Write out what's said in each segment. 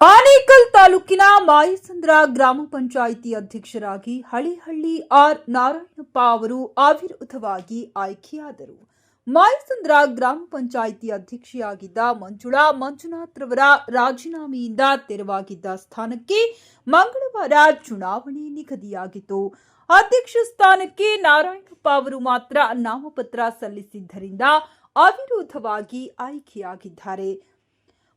ಆನೇಕಲ್ ತಾಲೂಕಿನ ಮಾಯಸಂದ್ರ ಗ್ರಾಮ ಪಂಚಾಯಿತಿ ಅಧ್ಯಕ್ಷರಾಗಿ ಹಳಿಹಳ್ಳಿ ಆರ್ ನಾರಾಯಣಪ್ಪ ಅವರು ಅವಿರೋಧವಾಗಿ ಆಯ್ಕೆಯಾದರು. ಮಾಯಸಂದ್ರ ಗ್ರಾಮ ಪಂಚಾಯಿತಿ ಅಧ್ಯಕ್ಷೆಯಾಗಿದ್ದ ಮಂಜುಳಾ ಮಂಜುನಾಥ್ರವರ ರಾಜೀನಾಮೆಯಿಂದ ತೆರವಾಗಿದ್ದ ಸ್ಥಾನಕ್ಕೆ ಮಂಗಳವಾರ ಚುನಾವಣೆ ನಿಗದಿಯಾಗಿತ್ತು. ಅಧ್ಯಕ್ಷ ಸ್ಥಾನಕ್ಕೆ ನಾರಾಯಣಪ್ಪ ಅವರು ಮಾತ್ರ ನಾಮಪತ್ರ ಸಲ್ಲಿಸಿದ್ದರಿಂದ ಅವಿರೋಧವಾಗಿ ಆಯ್ಕೆಯಾಗಿದ್ದಾರೆ.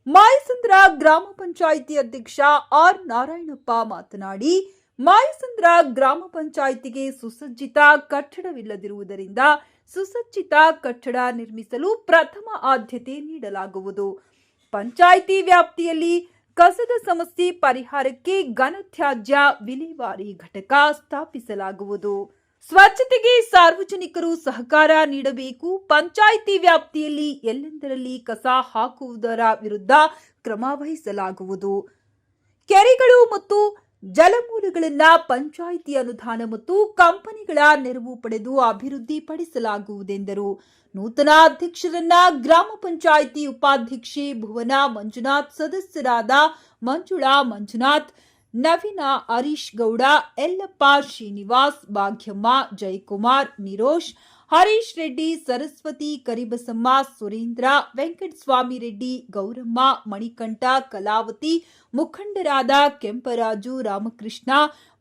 ಮಾಯಸಂದ್ರ ಗ್ರಾಮ ಪಂಚಾಯಿತಿ ಅಧ್ಯಕ್ಷ ಆರ್ ನಾರಾಯಣಪ್ಪ ಮಾತನಾಡಿ, ಮಾಯಸಂದ್ರ ಗ್ರಾಮ ಪಂಚಾಯಿತಿಗೆ ಸುಸಜ್ಜಿತ ಕಟ್ಟಡವಿಲ್ಲದಿರುವುದರಿಂದ ಸುಸಜ್ಜಿತ ಕಟ್ಟಡ ನಿರ್ಮಿಸಲು ಪ್ರಥಮ ಆದ್ಯತೆ ನೀಡಲಾಗುವುದು. ಪಂಚಾಯಿತಿ ವ್ಯಾಪ್ತಿಯಲ್ಲಿ ಕಸದ ಸಮಸ್ಯೆ ಪರಿಹಾರಕ್ಕೆ ಘನತ್ಯಾಜ್ಯ ವಿಲೇವಾರಿ ಘಟಕ ಸ್ಥಾಪಿಸಲಾಗುವುದು. ಸ್ವಚ್ಛತೆಗೆ ಸಾರ್ವಜನಿಕರು ಸಹಕಾರ ನೀಡಬೇಕು. ಪಂಚಾಯಿತಿ ವ್ಯಾಪ್ತಿಯಲ್ಲಿ ಎಲ್ಲೆಂದರಲ್ಲಿ ಕಸ ಹಾಕುವುದರ ವಿರುದ್ಧ ಕ್ರಮ ವಹಿಸಲಾಗುವುದು. ಕೆರೆಗಳು ಮತ್ತು ಜಲಮೂಲಗಳನ್ನ ಪಂಚಾಯಿತಿ ಅನುದಾನ ಮತ್ತು ಕಂಪನಿಗಳ ನೆರವು ಪಡೆದು ಅಭಿವೃದ್ಧಿಪಡಿಸಲಾಗುವುದೆಂದರು. ನೂತನ ಅಧ್ಯಕ್ಷರನ್ನ ಗ್ರಾಮ ಪಂಚಾಯಿತಿ ಉಪಾಧ್ಯಕ್ಷೆ ಭುವನ ಮಂಜುನಾಥ್, ಸದಸ್ಯರಾದ ಮಂಜುಳಾ ಮಂಜುನಾಥ್ ನವೀನ ಹರೀಶ್ ಗೌಡ ಯಲ್ಲಪ್ಪ ಶ್ರೀನಿವಾಸ್ ಭಾಗ್ಯಮ್ಮ ಜಯಕುಮಾರ್ ನಿರೋಷ್ ಹರೀಶ್ ರೆಡ್ಡಿ ಸರಸ್ವತಿ ಕರಿಬಸಮ್ಮ ಸುರೇಂದ್ರ ವೆಂಕಟಸ್ವಾಮಿ ರೆಡ್ಡಿ ಗೌರಮ್ಮ ಮಣಿಕಂಠ ಕಲಾವತಿ ಮುಖಂಡರಾದ ಕೆಂಪರಾಜು ರಾಮಕೃಷ್ಣ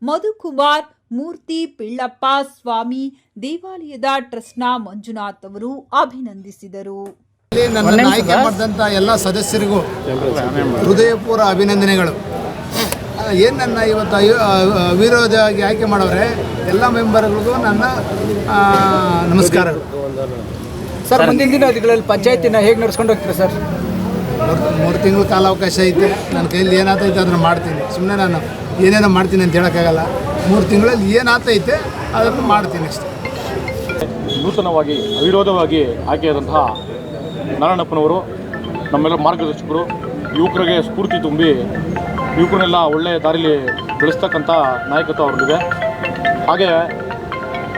ಮಧುಕುಮಾರ್ ಮೂರ್ತಿ ಪಿಳ್ಳಪ್ಪ ಸ್ವಾಮಿ ದೇವಾಲಯದ ಟ್ರಸ್ಟ್ನ ಮಂಜುನಾಥ್ ಅವರು ಅಭಿನಂದಿಸಿದರು. ನನ್ನ ಆಯ್ಕೆ ಮಾಡಿದಂಥ ಎಲ್ಲ ಸದಸ್ಯರಿಗೂ ಹೃದಯಪೂರ್ವ ಅಭಿನಂದನೆಗಳು. ಏನು ನನ್ನ ಇವತ್ತು ವಿರೋಧವಾಗಿ ಅವಿರೋಧವಾಗಿ ಆಯ್ಕೆ ಮಾಡವ್ರೆ ಎಲ್ಲ ಮೆಂಬರ್ಗಳಿಗೂ ನನ್ನ ನಮಸ್ಕಾರಗಳು. ಸರ್ ಮುಂದಿನ ದಿನಗಳಲ್ಲಿ ಪಂಚಾಯತಿನ ಹೇಗೆ ನಡ್ಸ್ಕೊಂಡು ಹೋಗ್ತೀರಾ ಸರ್? ಮೂರು ಮೂರು ತಿಂಗಳ ಕಾಲಾವಕಾಶ ಐತೆ. ನನ್ನ ಕೈಯಲ್ಲಿ ಏನಾಗ್ತೈತೆ ಅದನ್ನು ಮಾಡ್ತೀನಿ. ಸುಮ್ಮನೆ ನಾನು ಏನೇನೋ ಮಾಡ್ತೀನಿ ಅಂತ ಹೇಳೋಕ್ಕಾಗಲ್ಲ. ಮೂರು ತಿಂಗಳಲ್ಲಿ ಏನಾಗ್ತೈತೆ ಅದನ್ನು ಮಾಡ್ತೀನಿ ಅಷ್ಟೇ. ನೂತನವಾಗಿ ಅವಿರೋಧವಾಗಿ ಆಯ್ಕೆಯಾದಂತಹ ನಾರಾಯಣಪ್ಪನವರು ನಮ್ಮೆಲ್ಲ ಮಾರ್ಗದರ್ಶಕರು ಯುವಕರಿಗೆ ಸ್ಫೂರ್ತಿ ತುಂಬಿ ಯುವಕರನ್ನೆಲ್ಲ ಒಳ್ಳೆಯ ದಾರಿಲಿ ಬೆಳೆಸ್ತಕ್ಕಂಥ ನಾಯಕತ್ವ ಅವ್ರಿಗಿದೆ ಹಾಗೆ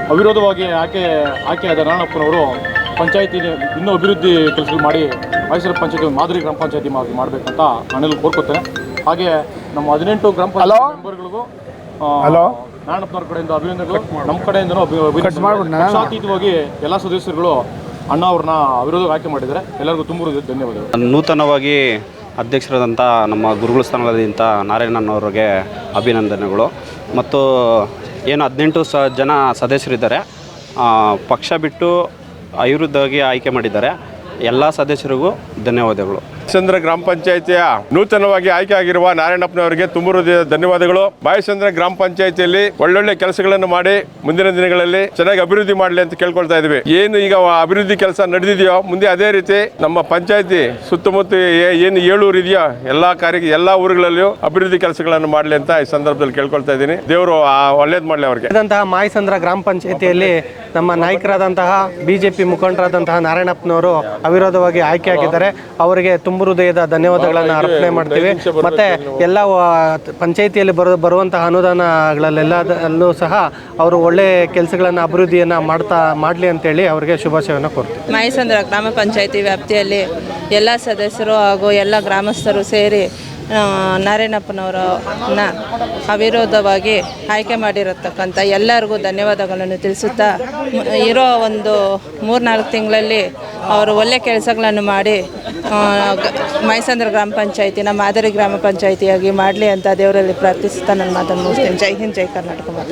ಅವಿರೋಧವಾಗಿ ಆಯ್ಕೆ ಆಯ್ಕೆಯಾದ ನಾರಾಯಣಪ್ಪನವರು ಪಂಚಾಯತಿ ಇನ್ನೂ ಅಭಿವೃದ್ಧಿ ಕೆಲಸಗಳು ಮಾಡಿ ಮೈಸೂರು ಪಂಚಾಯತಿ ಮಾದರಿ ಗ್ರಾಮ ಪಂಚಾಯತಿ ಮಾಡಬೇಕಂತ ನಾನೆಲ್ಲ ಕೋರ್ಕೋತೇನೆ. ಹಾಗೆ ನಮ್ಮ ಹದಿನೆಂಟು ಗ್ರಾಮ ಪಂಚಾಯತ್ ಮೆಂಬರ್ಗಳಿಗೂ ಹಲೋ? ನಾರಾಯಣಪ್ಪನವ್ರ ಕಡೆಯಿಂದ ಅಭಿನಂದನೆಗಳು. ನಮ್ಮ ಕಡೆಯಿಂದನೂ ಅಭಿ- ಅಭಿನಂದನೆಗಳು. ಪಕ್ಷಾತೀತವಾಗಿ ಎಲ್ಲ ಸದಸ್ಯರುಗಳು ಅಣ್ಣ ಅವ್ರನ್ನ ಅವಿರೋಧವಾಗಿ ಆಯ್ಕೆ ಮಾಡಿದ್ದಾರೆ. ಎಲ್ಲರಿಗೂ ತುಂಬ ಧನ್ಯವಾದಗಳು. ನೂತನವಾಗಿ ಅಧ್ಯಕ್ಷರಾದಂಥ ನಮ್ಮ ಗುರುಗಳ ಸ್ಥಾನದಿಂದ ನಾರಾಯಣನವ್ರಿಗೆ ಅಭಿನಂದನೆಗಳು. ಮತ್ತು ಏನು ಹದಿನೆಂಟು ಸ ಜನ ಸದಸ್ಯರಿದ್ದಾರೆ. ಪಕ್ಷ ಬಿಟ್ಟು ಅವಿರುದ್ಧವಾಗಿ ಆಯ್ಕೆ ಮಾಡಿದ್ದಾರೆ. ಎಲ್ಲ ಸದಸ್ಯರಿಗೂ ಧನ್ಯವಾದಗಳು. ಬಾಯಸಂದ್ರ ಗ್ರಾಮ ಪಂಚಾಯಿತಿಯ ನೂತನವಾಗಿ ಆಯ್ಕೆ ಆಗಿರುವ ನಾರಾಯಣಪ್ಪನವರಿಗೆ ತುಂಬು ಹೃದಯದ ಧನ್ಯವಾದಗಳು. ಬಾಯಚಂದ್ರ ಗ್ರಾಮ ಪಂಚಾಯಿತಿಯಲ್ಲಿ ಒಳ್ಳೊಳ್ಳೆ ಕೆಲಸಗಳನ್ನು ಮಾಡಿ ಮುಂದಿನ ದಿನಗಳಲ್ಲಿ ಚೆನ್ನಾಗಿ ಅಭಿವೃದ್ಧಿ ಮಾಡಲಿ ಅಂತ ಕೇಳ್ಕೊಳ್ತಾ ಇದ್ವಿ. ಏನು ಈಗ ಅಭಿವೃದ್ಧಿ ಕೆಲಸ ನಡೆದಿದೆಯೋ, ಮುಂದೆ ಅದೇ ರೀತಿ ನಮ್ಮ ಪಂಚಾಯಿತಿ ಸುತ್ತಮುತ್ತ ಏನು ಏಳೂರು ಇದೆಯೋ, ಎಲ್ಲ ಕಾರ್ಯ ಎಲ್ಲ ಊರುಗಳಲ್ಲಿಯೂ ಅಭಿವೃದ್ಧಿ ಕೆಲಸಗಳನ್ನು ಮಾಡಲಿ ಅಂತ ಈ ಸಂದರ್ಭದಲ್ಲಿ ಕೇಳ್ಕೊಳ್ತಾ ಇದ್ದೀನಿ. ದೇವರು ಒಳ್ಳೇದು ಮಾಡಲಿ ಅವರಿಗೆ. ಮಾಯಸಂದ್ರ ಗ್ರಾಮ ಪಂಚಾಯಿತಿಯಲ್ಲಿ ನಮ್ಮ ನಾಯಕರಾದಂತಹ, ಬಿಜೆಪಿ ಮುಖಂಡರಾದಂತಹ ನಾರಾಯಣಪ್ಪನವರು ಅವಿರೋಧವಾಗಿ ಆಯ್ಕೆಯಾಗಿದ್ದಾರೆ. ಅವರಿಗೆ ತುಂಬ ಹೃದಯದ ಧನ್ಯವಾದಗಳನ್ನು ಅರ್ಪಣೆ ಮಾಡ್ತೀವಿ. ಮತ್ತೆ ಎಲ್ಲ ವ- ಪಂಚಾಯಿತಿಯಲ್ಲಿ ಬರೋ ಬರುವಂತಹ ಅನುದಾನಗಳಲ್ಲೆಲ್ಲದಲ್ಲೂ ಸಹ ಅವರು ಒಳ್ಳೆ ಕೆಲಸಗಳನ್ನು ಅಭಿವೃದ್ಧಿಯನ್ನು ಮಾಡ್ತಾ ಮಾಡಲಿ ಅಂತೇಳಿ ಅವರಿಗೆ ಶುಭಾಶಯವನ್ನು ಕೊಡ್ತೀವಿ ಮೈಸಂದ್ರ ಗ್ರಾಮ ಪಂಚಾಯಿತಿ ವ್ಯಾಪ್ತಿಯಲ್ಲಿ ಎಲ್ಲ ಸದಸ್ಯರು ಹಾಗೂ ಎಲ್ಲ ಗ್ರಾಮಸ್ಥರು ಸೇರಿ ಆ, ನಾರಾಯಣಪ್ಪನವರನ್ನ ಅವಿರೋಧವಾಗಿ ಆಯ್ಕೆ ಮಾಡಿರತಕ್ಕಂಥ ಎಲ್ಲರಿಗೂ ಧನ್ಯವಾದಗಳನ್ನು ತಿಳಿಸುತ್ತಾ ಇರೋ ಒಂದು ಮೂರ್ನಾಲ್ಕು ತಿಂಗಳಲ್ಲಿ ಅವರು ಒಳ್ಳೆ ಕೆಲಸಗಳನ್ನು ಮಾಡಿ ಮೈಸಂದ್ರ ಗ್ರಾಮ ಪಂಚಾಯಿತಿನ ಮಾದರಿ ಗ್ರಾಮ ಪಂಚಾಯಿತಿಯಾಗಿ ಮಾಡಲಿ ಅಂತ ದೇವರಲ್ಲಿ ಪ್ರಾರ್ಥಿಸುತ್ತಾ ನನ್ನ ಮಾತನ್ನು ಮುಗಿಸ್ತೇನೆ. ಜೈ ಹಿಂದ್ ಜೈ ಕರ್ನಾಟಕ